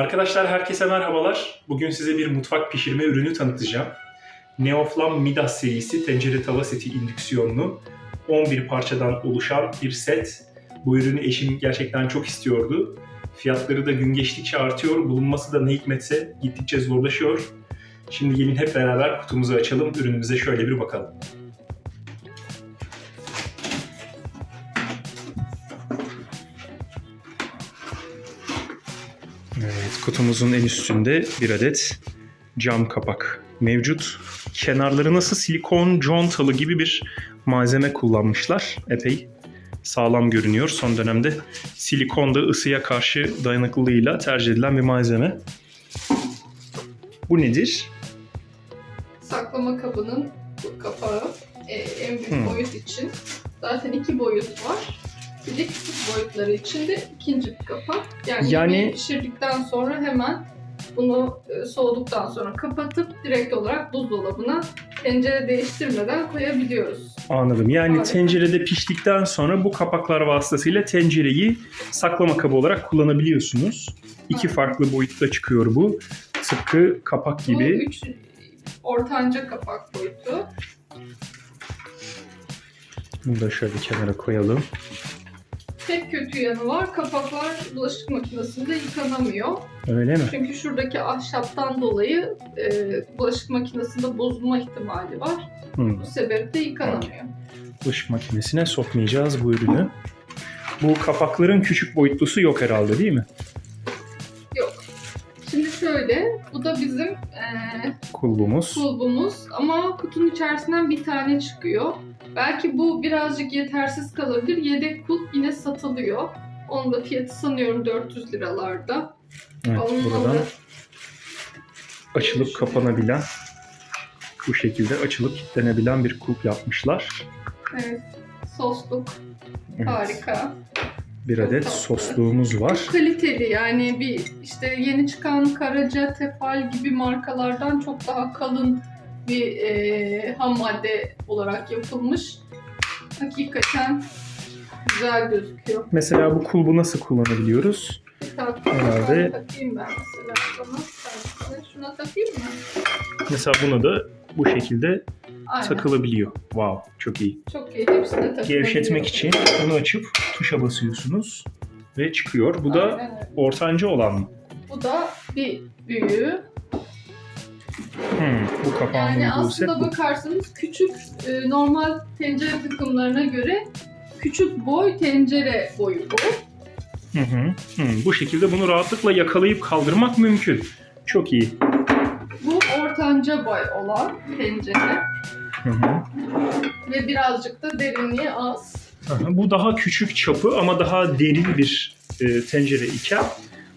Arkadaşlar herkese merhabalar. Bugün size bir mutfak pişirme ürünü tanıtacağım. Neoflam Midas serisi tencere tava seti indüksiyonlu 11 parçadan oluşan bir set. Bu ürünü eşim gerçekten çok istiyordu. Fiyatları da gün geçtikçe artıyor. Bulunması da ne hikmetse gittikçe zorlaşıyor. Şimdi gelin hep beraber kutumuzu açalım. Ürünümüze şöyle bir bakalım. Kutumuzun en üstünde bir adet cam kapak mevcut. Kenarları nasıl silikon contalı gibi bir malzeme kullanmışlar. Epey sağlam görünüyor. Son dönemde silikon da ısıya karşı dayanıklılığıyla tercih edilen bir malzeme. Bu nedir? saklama kabının bu kapağı e, en büyük Hmm. boyut için. Zaten iki boyut var. Bir de küçük boyutları için de ikinci bir kapak. Yani, Yani- yemeği pişirdikten sonra hemen bunu e, soğuduktan sonra kapatıp direkt olarak buzdolabına tencere değiştirmeden koyabiliyoruz. Anladım. Yani Evet. tencerede piştikten sonra bu kapaklar vasıtasıyla tencereyi saklama kabı olarak kullanabiliyorsunuz. İki Evet. farklı boyutta çıkıyor bu. Tıpkı kapak Bu gibi. üç ortanca kapak boyutu. Bunu da şöyle kenara koyalım. Tek kötü yanı var. Kapaklar bulaşık makinesinde yıkanamıyor. Öyle mi? Çünkü şuradaki ahşaptan dolayı e, bulaşık makinesinde bozulma ihtimali var. Hmm. Bu sebeple yıkanamıyor. Bulaşık makinesine sokmayacağız bu ürünü. Bu kapakların küçük boyutlusu yok herhalde değil mi? Yok. Şimdi şöyle, bu da bizim e, Kulbumuz. kulbumuz ama kutunun içerisinden bir tane çıkıyor. Belki bu birazcık yetersiz kalabilir. Yedek kulp yine satılıyor. Onun da fiyatı sanıyorum 400 liralarda. Evet, Onun buradan da- açılıp kapanabilen bu şekilde açılıp kilitlenebilen bir kulp yapmışlar. Evet, sosluk Evet, harika. Bir adet sosluğumuz var. Çok kaliteli yani bir işte yeni çıkan Karaca, Tefal gibi markalardan çok daha kalın bir e, ham madde olarak yapılmış. Hakikaten güzel gözüküyor. Mesela bu kulbu nasıl kullanabiliyoruz? Herhalde- takayım ben mesela sana. Sen- Şuna takayım mı? Mesela buna da bu şekilde Aynen. takılabiliyor. Wow, çok iyi. Çok iyi. Hepsine takılabiliyor. Gevşetmek için bunu açıp tuşa basıyorsunuz ve çıkıyor. Bu da Aynen ortanca olan mı? Bu da bir büyüğü. Bu kapağın Yani aslında bu. bakarsanız küçük e, normal tencere takımlarına göre küçük boy tencere boyu bu. Hı hı. Hı, Bu şekilde bunu rahatlıkla yakalayıp kaldırmak mümkün. Çok iyi. Bu ortanca boy olan tencere Hı hı. ve birazcık da derinliği az. Aha, Bu daha küçük çapı ama daha derin bir e, tencere iken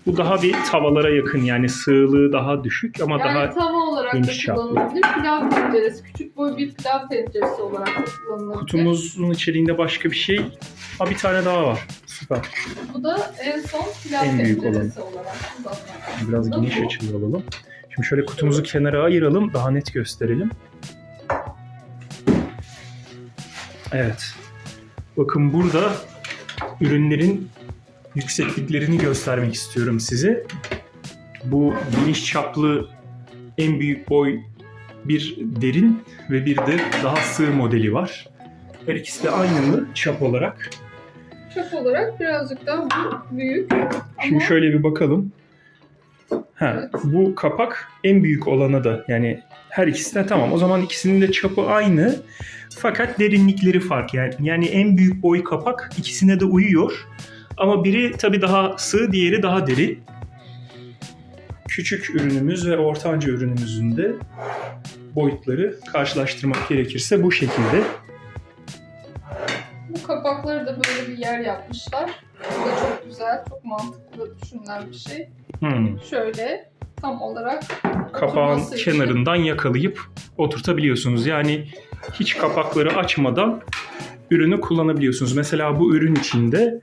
bu daha bir tavalara yakın yani sığlığı daha düşük ama Yani daha tava olarak da geniş çaplı. kullanılabilir. Pilav tenceresi, küçük boy bir pilav tenceresi olarak da kullanılabilir. kutumuzun içeriğinde başka bir şey. Ha bir tane daha var. Süper. Bu da en son pilav En büyük tenceresi olarak kullanılan. Biraz Bu da geniş bu. açılı alalım. Şimdi şöyle kutumuzu kenara ayıralım. Daha net gösterelim. Evet. Bakın burada ürünlerin yüksekliklerini göstermek istiyorum size. Bu geniş çaplı en büyük boy bir derin ve bir de daha sığ modeli var. Her ikisi de aynı mı çap olarak? Çap olarak birazcık daha büyük. Şimdi Ama şöyle bir bakalım. Ha, Evet. bu kapak en büyük olana da yani her ikisi de tamam. O zaman ikisinin de çapı aynı. Fakat derinlikleri farklı. Yani, yani en büyük boy kapak ikisine de uyuyor. Ama biri tabii daha sığ, diğeri daha derin. Küçük ürünümüz ve ortanca ürünümüzün de boyutları karşılaştırmak gerekirse bu şekilde. bu kapakları da böyle bir yer yapmışlar. Bu da çok güzel, çok mantıklı düşünülen bir şey. Hmm. Şöyle tam olarak kapağın oturması için. kenarından yakalayıp oturtabiliyorsunuz. Yani hiç kapakları açmadan ürünü kullanabiliyorsunuz. Mesela bu ürün içinde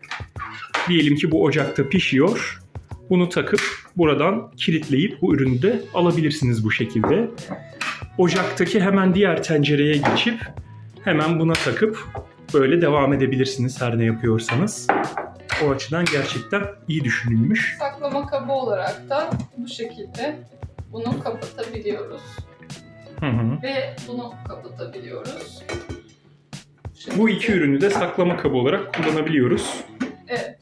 diyelim ki bu ocakta pişiyor. Bunu takıp buradan kilitleyip bu ürünü de alabilirsiniz bu şekilde. Ocaktaki hemen diğer tencereye geçip hemen buna takıp böyle devam edebilirsiniz her ne yapıyorsanız. O açıdan gerçekten iyi düşünülmüş. Saklama kabı olarak da bu şekilde bunu kapatabiliyoruz. Hı hı. Ve bunu kapatabiliyoruz. Şimdi- Bu iki ürünü de saklama kabı olarak kullanabiliyoruz. Evet.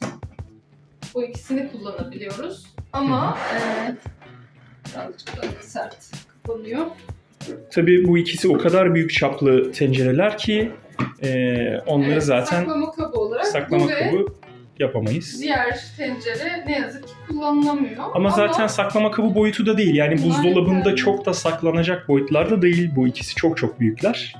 Bu ikisini kullanabiliyoruz. Ama eee birazcık da sert kapanıyor. Tabii bu ikisi o kadar büyük çaplı tencereler ki e, onları Evet, zaten saklama kabı olarak saklama bu ve kabı yapamayız. diğer tencere ne yazık ki kullanılamıyor. Ama zaten saklama kabı boyutu da değil. Yani buzdolabında yeterli. çok da saklanacak boyutlarda değil bu ikisi. Çok çok büyükler.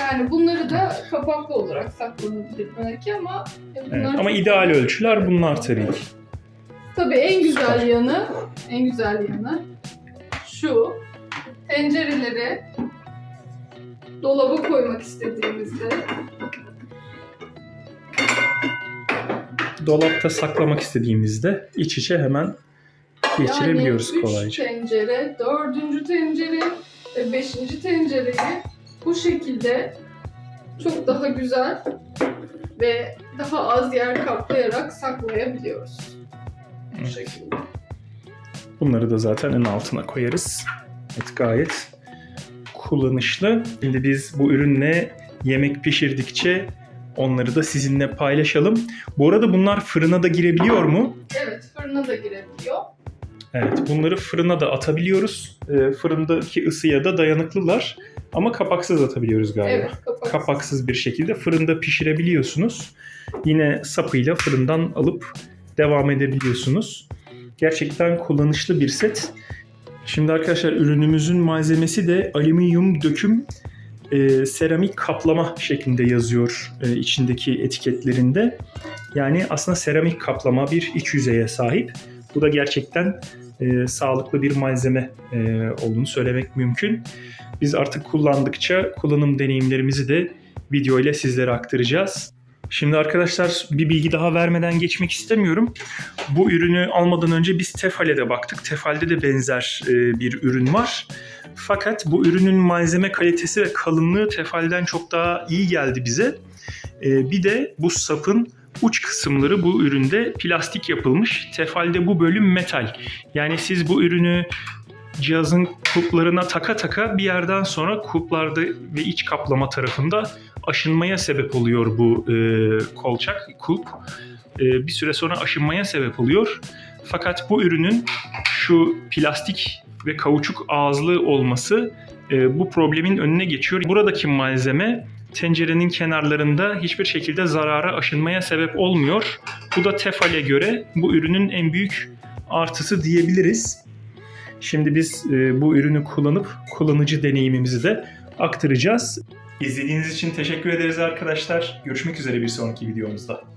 yani bunları da kapaklı olarak saklanabilir belki ama Evet, bunlar ama ideal ölçüler bunlar tabii ki. Tabii en güzel Süper. yanı, en güzel yanı şu. Tencereleri dolaba koymak istediğimizde Dolapta saklamak istediğimizde iç içe hemen geçirebiliyoruz yani üç kolayca. tencere, dördüncü tencere beşinci tencereyi bu şekilde çok daha güzel ve daha az yer kaplayarak saklayabiliyoruz. Bu Evet. şekilde. Bunları da zaten en altına koyarız. Evet gayet kullanışlı. Şimdi biz bu ürünle yemek pişirdikçe onları da sizinle paylaşalım. Bu arada bunlar fırına da girebiliyor mu? Evet, fırına da girebiliyor. Evet, bunları fırına da atabiliyoruz. Ee, fırındaki ısıya da dayanıklılar. Ama kapaksız atabiliyoruz galiba. Evet, kapak. Kapaksız bir şekilde fırında pişirebiliyorsunuz. Yine sapıyla fırından alıp devam edebiliyorsunuz. Gerçekten kullanışlı bir set. Şimdi arkadaşlar ürünümüzün malzemesi de alüminyum döküm e, seramik kaplama şeklinde yazıyor e, içindeki etiketlerinde. Yani aslında seramik kaplama bir iç yüzeye sahip. Bu da gerçekten e, sağlıklı bir malzeme e, olduğunu söylemek mümkün. Biz artık kullandıkça kullanım deneyimlerimizi de video ile sizlere aktaracağız. Şimdi arkadaşlar bir bilgi daha vermeden geçmek istemiyorum. Bu ürünü almadan önce biz Tefal'e de baktık. Tefal'de de benzer e, bir ürün var. Fakat bu ürünün malzeme kalitesi ve kalınlığı Tefal'den çok daha iyi geldi bize. E, bir de bu sapın uç kısımları bu üründe plastik yapılmış. Tefal'de bu bölüm metal. Yani siz bu ürünü cihazın kulplarına taka taka bir yerden sonra kulplarda ve iç kaplama tarafında aşınmaya sebep oluyor bu e, kolçak, kulp. E, bir süre sonra aşınmaya sebep oluyor. Fakat bu ürünün şu plastik ve kauçuk ağızlı olması e, bu problemin önüne geçiyor. Buradaki malzeme tencerenin kenarlarında hiçbir şekilde zarara aşınmaya sebep olmuyor. Bu da Tefal'e göre bu ürünün en büyük artısı diyebiliriz. Şimdi biz e, bu ürünü kullanıp kullanıcı deneyimimizi de aktaracağız. İzlediğiniz için teşekkür ederiz arkadaşlar. Görüşmek üzere bir sonraki videomuzda.